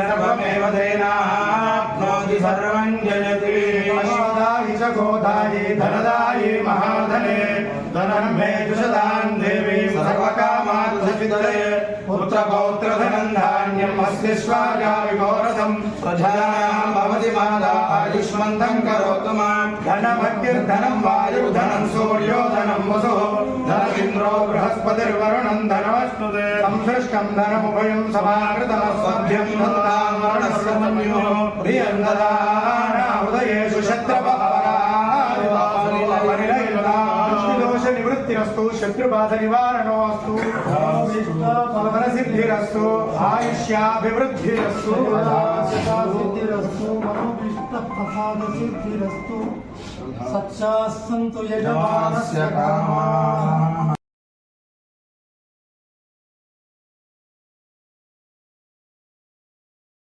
सर्वमेव धेनाप्नोति सर्वं जयति अश्वदायि च गोदायि धनदायि महाधने धनं मे जुषदान् देवी सर्वकामात्सवितरे पुत्रपौत्रधनं धान्यम् अस्य स्वागाविघोरसं प्रजानां भवति माता आयुष्मन्तं करोतु मां धनभक्तिर्धनं वायुधनम् వసు ధనసింద్రో బృహస్పతిర్వరుణం ధనమస్నుతే సంసృష్టం ధనముభయం సమాకృతమస్వభ్యం దంతామరణస్వన్యో ప్రియం దదానాహృదయేషు శత్రపరాశ నివృత్తిరస్తు శత్రుబాధ నివారణోస్తు సిద్ధిరస్తు ఆయుష్యాభివృద్ధిరస్తు సిద్ధిరస్తు మనోభిష్ట ప్రసాద సిద్ధిరస్తు सिद्धिरस्तु मनोभीष्ट प्रसाद सिद्धिरस्तु सच्चा संतु यजमानस्य कामाः